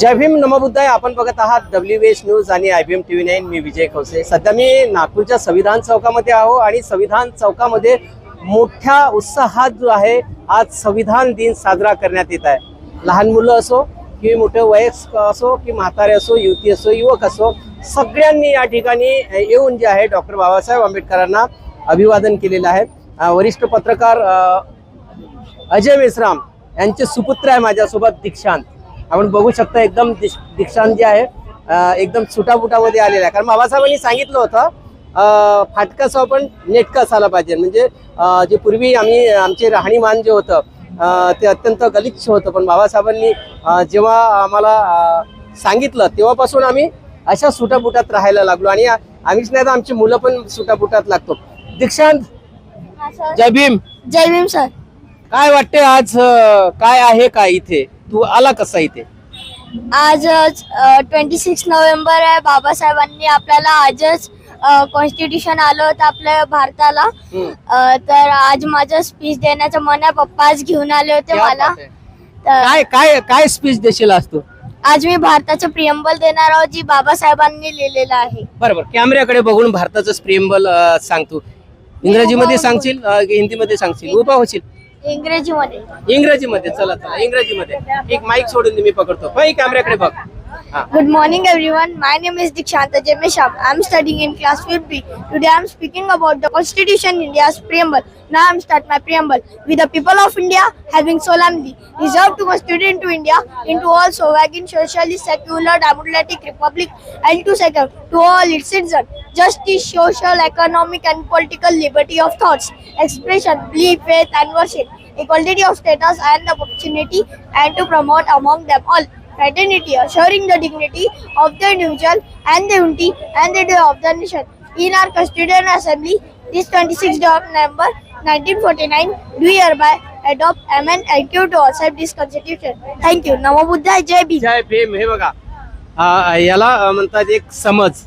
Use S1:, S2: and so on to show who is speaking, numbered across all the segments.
S1: जय भीम नमबुद्धाय. आपण बघत आहात डब्ल्यू एच न्यूज आणि I B M TV nine. मी विजय खवसे. सध्या मी नागपूरच्या संविधान चौकामध्ये आहो आणि संविधान चौकामध्ये मोठ्या उत्साहात जो आहे आज संविधान दिन साजरा करण्यात येत आहे. लहान मुलं असो की मोठे वयस्क असो की म्हातारे असो युवती असो युवक असो सगळ्यांनी या ठिकाणी येऊन जे आहे डॉक्टर बाबासाहेब आंबेडकरांना अभिवादन केलेलं आहे. वरिष्ठ पत्रकार अजय मेश्राम यांचे सुपुत्र आहे माझ्यासोबत दीक्षांत. आपण बघू शकता एकदम दीक्षांत जे आहे एकदम सुटापुटामध्ये आलेला आहे. कारण बाबासाहेबांनी सांगितलं होतं अं, फाटका असावं पण नेटकं असायला पाहिजे. म्हणजे जे पूर्वी आम्ही आमचे राहणीमान जे होतं ते अत्यंत गलिच्छ होतं. पण बाबासाहेबांनी जेव्हा आम्हाला सांगितलं तेव्हापासून आम्ही अशा सुटापुटात राहायला लागलो. आणि आम्हीच नाही तर आमची मुलं पण सुटापुटात लागतो. दीक्षांत! जय भीम!
S2: जय भीम सर
S1: काय वाटते आज काय आहे काय इथे? तू आला कसा इथे?
S2: आज ट्वेंटी सिक्स नोव्हेंबर आहे. बाबासाहेबांनी आपल्याला आजच कॉन्स्टिट्यूशन आलं होतं आपल्या भारताला. अ, तर आज माझं स्पीच देण्याचं मन आहे. पप्पा आज घेऊन आले होते
S1: क्या
S2: मला.
S1: बात आहे.
S2: तर
S1: काय काय काय स्पीच देशील आज तू?
S2: आज मी भारताचं प्रियंबल देणार आहोत जी बाबासाहेबांनी लिहिलेलं आहे.
S1: बरोबर. कॅमेऱ्याकडे बघून भारताचं प्रेमबल सांगतो इंग्रजीमध्ये सांगशील अं, हिंदीमध्ये सांगशील? उभा होशील.
S2: इंग्रजीमध्ये
S1: इंग्रजीमध्ये चला चला इंग्रजीमध्ये एक माईक सोडून दे मी पकडतो होय कॅमेऱ्याकडे बघ हा
S2: Good morning, everyone. My name is Dikshanta Jemesham. I'm studying in class 5B. Today, I'm speaking about the Constitution, India's preamble. Now, I'm start my preamble. We, the people of India, having solemnly resolved to constitute into India into all sovereign, socialist, secular, democratic republic, and to second to all its citizens justice, social, economic, and political liberty of thoughts, expression, belief, faith, and worship, equality of status and opportunity, and to promote among them all fraternity, assuring the dignity of the individual and the unity and the day of the nation. In our Constituent Assembly, this 26th of November 1949, we hereby adopt, amend, and give to accept this Constitution. Thank you. Namo Buddha, Jai Bhim.
S1: जय भीम हे बघा याला म्हणतात एक समज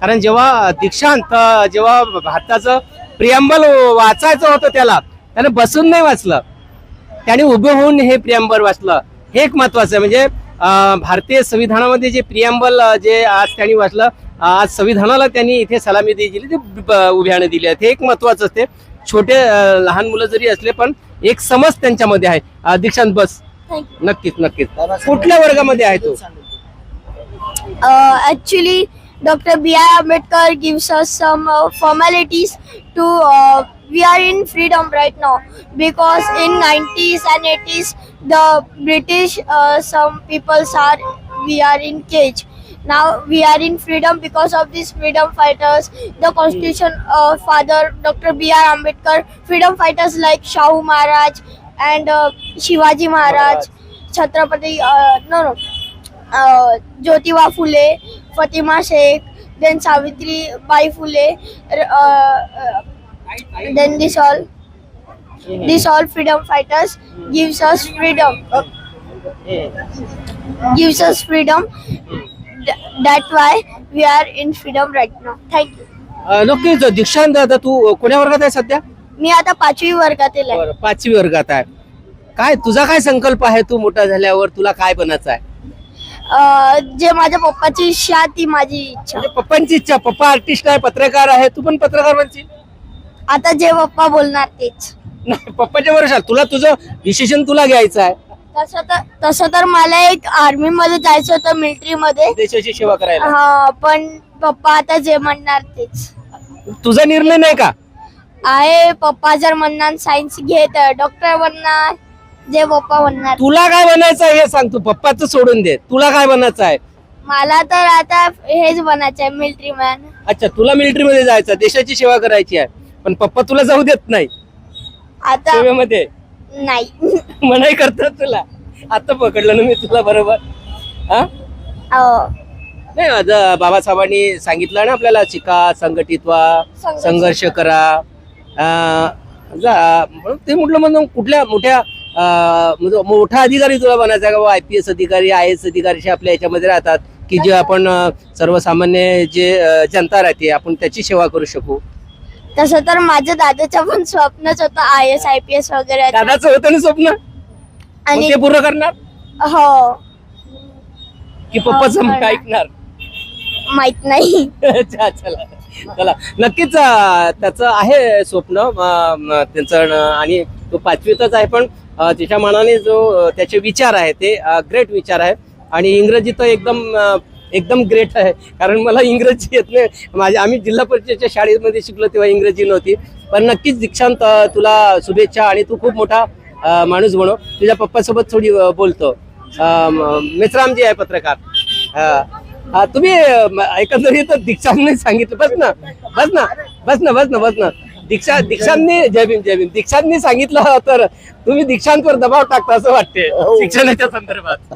S1: कारण जेव्हा दीक्षांत जेव्हा भारताचं प्रियंबल वाचायचं होतं त्याला त्याने बसून नाही वाचलं. त्याने उभं होऊन हे प्रियंबल वाचलं. हे एक महत्वाचं आहे. म्हणजे भारतीय संविधानामध्ये जे प्रियंबल जे आज त्यांनी वाचलं आज संविधानाला त्यांनी इथे सलामी दिली ते उभ्याने दिली आहे. हे एक महत्वाचं असते. छोटे लहान मुलं जरी असले पण एक समज त्यांच्यामध्ये आहे. दीक्षांत बस. नक्कीच नक्कीच. कुठल्या वर्गामध्ये आहे तो?
S2: Uh, actually, Dr. B.I. Ambedkar gives us some uh, formalities to. Uh, we are in freedom right now because in 90s and 80s the British uh, some people are we are in cage. Now we are in freedom because of these freedom fighters. The Constitution uh, Father Dr. B.R. Ambedkar, freedom fighters like Shahu Maharaj and uh, Shivaji Maharaj, Chhatrapati. Uh, no, no. uh, Jyotiba Phule, Fatima Sheikh then Savitri Bai Phule then this all this all freedom fighters gives us freedom gives us freedom that why we are in freedom right now thank
S1: you नक्कीच दीक्षांत आता तू कोण्या वर्गात आहे सध्या?
S2: मी आता पाचवी वर्गात आहे.
S1: पाचवी वर्गात आहे. काय तुझा काय संकल्प आहे? तू मोठा झाल्यावर तुला काय बनायचं आहे?
S2: जे माझ्या पप्पाची इच्छा आहे ती माझी इच्छा.
S1: म्हणजे पप्पांची इच्छा पप्पा आर्टिस्ट आहे पत्रकार आहे तू पण पत्रकार बनशील?
S2: आता जे पप्पा बोलणार तेच.
S1: नाही पप्पाच्या वर्षात तुला तुझं डिसिशन तुला घ्यायचं आहे.
S2: तसं तर तसं तर मला एक आर्मी मध्ये जायचं होतं मिलिटरी मध्ये.
S1: देशाची सेवा करायला.
S2: हा पण पप्पा आता जे म्हणणार तेच.
S1: तुझा निर्णय नाही का?
S2: आहे पप्पा जर म्हणणार सायन्स घेत डॉक्टर बनणार. जे पप्पा म्हणणार.
S1: तुला काय बनायचं आहे हे सांग तू. पप्पाचं सोडून दे. तुला काय बनायचं आहे?
S2: मला तर आता हेच बनायचं आहे मिलिटरी मॅन
S1: अच्छा तुला मिलिटरी मध्ये जायचं देशाची सेवा करायची आहे. पण पप्पा तुला जाऊ देत नाही.
S2: आता
S1: सेवेमध्ये.
S2: नाही.
S1: मनाई करतात तुला. आता पकडलं ना मी तुला बरोबर. हा?
S2: अं,
S1: नाही आज बाबासाहेबांनी सांगितलं ना आपल्याला शिका संघटित व्हा
S2: संघर्ष
S1: संघर्ष करा. अं, जा- म्हणून ते म्हटलं म्हणून कुठल्या मोठ्या म्हणजे मोठा अधिकारी तुला बनायचा का आय पी एस अधिकारी आय एस अधिकारी आपल्या याच्यामध्ये राहतात की जे आपण सर्वसामान्य जे जनता राहते आपण त्याची सेवा करू शकू?
S2: तसं तर माझं दादाचं पण स्वप्नच होतं I S I P S वगैरे
S1: दादाचं होतं ना स्वप्न?
S2: आणि
S1: ते पूर्ण करणार?
S2: हो.
S1: की पप्पाचं
S2: हो,
S1: ऐकणार?
S2: माहीत नाही.
S1: अच्छा चला. चला. नक्कीच त्याचं आहे स्वप्न त्यांचं आणि तो पाचवीतच आहे पण तिच्या मनाने जो त्याचे विचार आहे ते ग्रेट विचार आहे. आणि इंग्रजी तर एकदम एकदम ग्रेट आहे. कारण मला इंग्रजी येत नाही. माझ्या आम्ही जिल्हा परिषदेच्या शाळेमध्ये शिकलो तेव्हा इंग्रजी नव्हती. पण नक्कीच दीक्षांत तुला शुभेच्छा आणि तू खूप मोठा माणूस बनव तुझ्या पप्पासोबत थोडी बोलतो. अं, मित्रामजी आहे पत्रकार. हा तुम्ही एकंदरीत दीक्षांतने सांगितलं. बस ना. बस ना. बस ना बस ना बस ना. दीक्षा दीक्षांतने जय भीम जय भीम दीक्षांतने सांगितलं तर तुम्ही दीक्षांतवर दबाव टाकता असं वाटते
S3: हो.
S1: शिक्षणाच्या संदर्भात?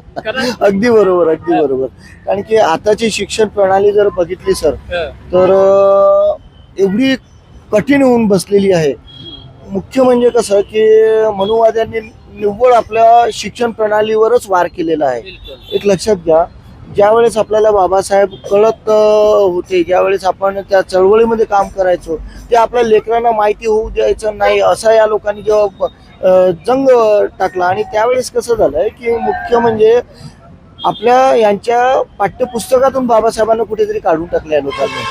S3: अगदी बरोबर अगदी बरोबर कारण की आताची शिक्षण प्रणाली जर बघितली सर. तर एवढी कठीण होऊन बसलेली आहे मुख्य म्हणजे कसं की मनुवाद्यांनी निव्वळ आपल्या शिक्षण प्रणालीवरच वार केलेला आहे. एक लक्षात घ्या ज्यावेळेस आपल्याला बाबासाहेब कळत होते ज्यावेळेस आपण त्या चळवळीमध्ये काम करायचो ते आपल्या लेकरांना माहिती होऊ द्यायचं नाही असा या लोकांनी जेव्हा जंग टाकला. आणि त्यावेळेस कसं झालंय की मुख्य म्हणजे आपल्या यांच्या पाठ्यपुस्तकातून बाबासाहेबांना कुठेतरी काढून टाकलं या लोकांनी.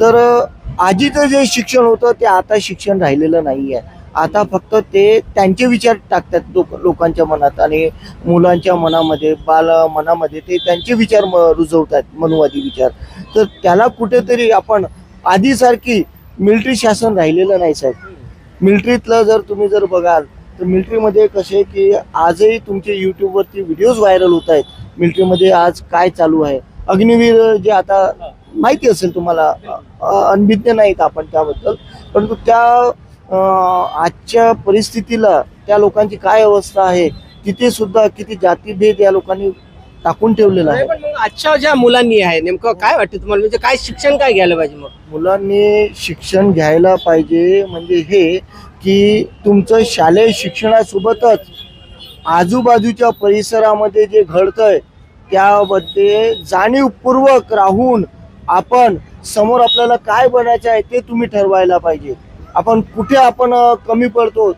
S3: तर आजीचं आधीचं जे शिक्षण होतं ते आता शिक्षण राहिलेलं नाही आहे आता फक्त ते त्यांचे विचार टाकतात लोक लोकांच्या मनात आणि मुलांच्या मनामध्ये बाल मनामध्ये ते त्यांचे विचार म- रुजवतात मनुवादी विचार. तर त्याला कुठेतरी आपण आधीसारखी मिलिटरी शासन राहिलेलं नाही साहेब. मिलिटरीतलं जर तुम्ही जर बघाल तर मिलिटरीमध्ये कसे की आजही तुमचे यूट्यूबवरती व्हिडिओज व्हायरल होत आहेत. मिलिटरीमध्ये आज काय चालू आहे? अग्निवीर जे आता माहिती असेल तुम्हाला अनभिज्ञ नाहीत आपण त्याबद्दल परंतु त्या आजच्या परिस्थितीला त्या लोकांची काय अवस्था आहे? तिथे सुद्धा किती जातीभेद या लोकांनी टाकून ठेवलेला आहे.
S1: पण मग आजच्या ज्या मुलांनी आहे नेमकं काय वाटतं तुम्हाला? म्हणजे काय शिक्षण काय घ्यायला पाहिजे मग?
S3: मुलांनी शिक्षण घ्यायला पाहिजे म्हणजे हे की तुमचं शालेय शिक्षणासोबतच आजूबाजूच्या परिसरामध्ये जे घडतंय त्यामध्ये जाणीवपूर्वक राहून आपण समोर आपल्याला काय बनायचं आहे ते तुम्ही ठरवायला पाहिजे. आपण कुठे आपण कमी पडतो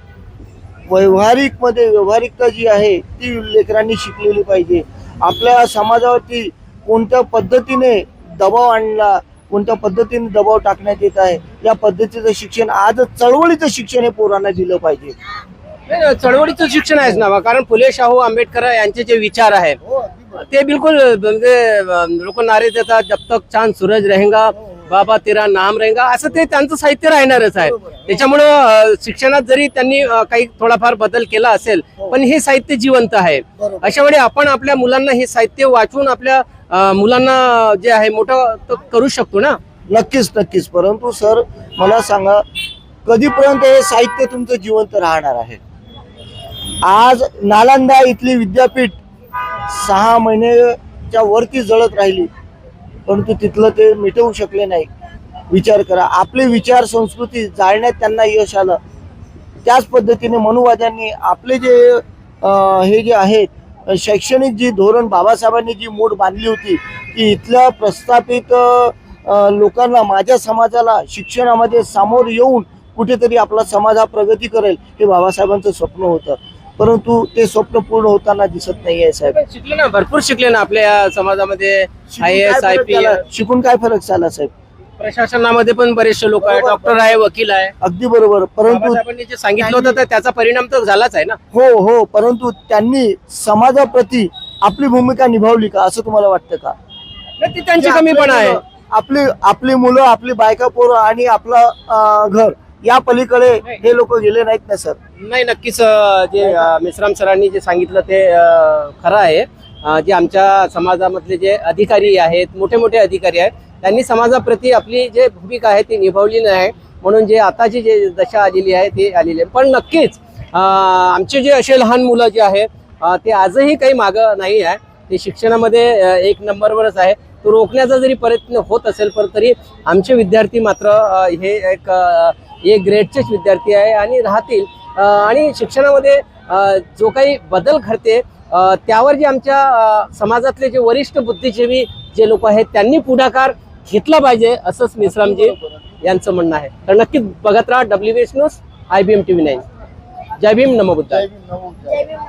S3: व्यावहारिकमध्ये व्यावहारिकता जी आहे ती लेकरांनी शिकलेली पाहिजे. आपल्या समाजावरती कोणत्या पद्धतीने दबाव आणला कोणत्या पद्धतीने दबाव टाकण्यात येत आहे या पद्धतीचं शिक्षण आज चळवळीचं शिक्षण हे पोरांना दिलं पाहिजे.
S1: चळवळीचं शिक्षण आहेच ना कारण फुले शाहू आंबेडकर यांचे जे विचार आहेत ते बिलकुल म्हणजे लोक नारे देतात जब तक चांद सूरज रहेगा बाबा तेरा नाम रहेगा असं ते त्यांचं साहित्य राहणारच आहे. त्याच्यामुळं शिक्षणात जरी त्यांनी काही थोडाफार बदल केला असेल पण हे साहित्य जिवंत आहे. अशा वेळी आपण आपल्या मुलांना हे साहित्य वाचून आपल्या मुलांना जे आहे मोठं करू शकतो ना?
S3: नक्कीच नक्कीच. परंतु सर मला सांगा कधीपर्यंत हे साहित्य तुमचं जिवंत राहणार आहे? आज नालंदा इथली विद्यापीठ सहा महिन्याच्या वरती जळत राहिली. परंतु तिथलं ते मिटवू शकले नाही. विचार करा. आपले विचार संस्कृती जाळण्यात त्यांना यश आलं. त्याच पद्धतीने मनुवाद्यांनी आपले जे हे जे आहेत शैक्षणिक जी धोरण बाबासाहेबांनी जी मोड बांधली होती की इथल्या प्रस्थापित लोकांना माझ्या समाजाला शिक्षणामध्ये सामोर येऊन कुठेतरी आपला समाज हा प्रगती करेल हे बाबासाहेबांचं स्वप्न होतं. परंतु ते स्वप्न पूर्ण होताना दिसत नाही आहे साहेब
S1: शिकले ना भरपूर शिकले ना आपल्या या समाजामध्ये आय एस आय पी?
S3: शिकून काय फरक झाला साहेब?
S1: प्रशासनामध्ये पण बरेचसे लोक आहे डॉक्टर आहे वकील आहे.
S3: अगदी बरोबर. परंतु
S1: बाबासाहेबांनी जे सांगितलं होतं तर त्याचा परिणाम तर झालाच आहे ना?
S3: हो हो. परंतु त्यांनी समाजाप्रती आपली भूमिका निभावली का असं तुम्हाला वाटतं का?
S1: नाही, ती त्यांची कमीपणा आहे.
S3: आपली आपली मुलं आपली बायका पोरं आणि आपलं अं, घर या पलीकडे हे लोक गेले नाहीत ना सर?
S1: नाही नक्कीच जे मिश्राम सरांनी जे सांगितलं ते खरं आहे. जे आमच्या समाजामधले जे अधिकारी आहेत मोठे मोठे अधिकारी आहेत त्यांनी समाजाप्रती आपली जे भूमिका आहे ती निभावली नाही. म्हणून जे आताची जे दशा आलेली आहे ती आलेली आहे. पण नक्कीच आमचे जे असे लहान मुलं जे आहेत ते आजही काही मागं नाही आहे. ते शिक्षणामध्ये एक नंबरवरच आहे. तो रोखण्याचा जरी प्रयत्न होत असेल पण तरी आमचे विद्यार्थी मात्र हे एक हे ग्रेडचेच विद्यार्थी आहे आणि राहतील. आणि शिक्षणामध्ये जो काही बदल घडते त्यावर जे आमच्या समाजातले जे वरिष्ठ बुद्धिजीवी जे लोक आहेत त्यांनी पुढाकार घेतला पाहिजे असंच मिश्रामजी यांचं म्हणणं आहे. तर नक्कीच बघत राहा W S news I B M TV nine जय भीम नमो बुद्धाय.
S2: जय भीम.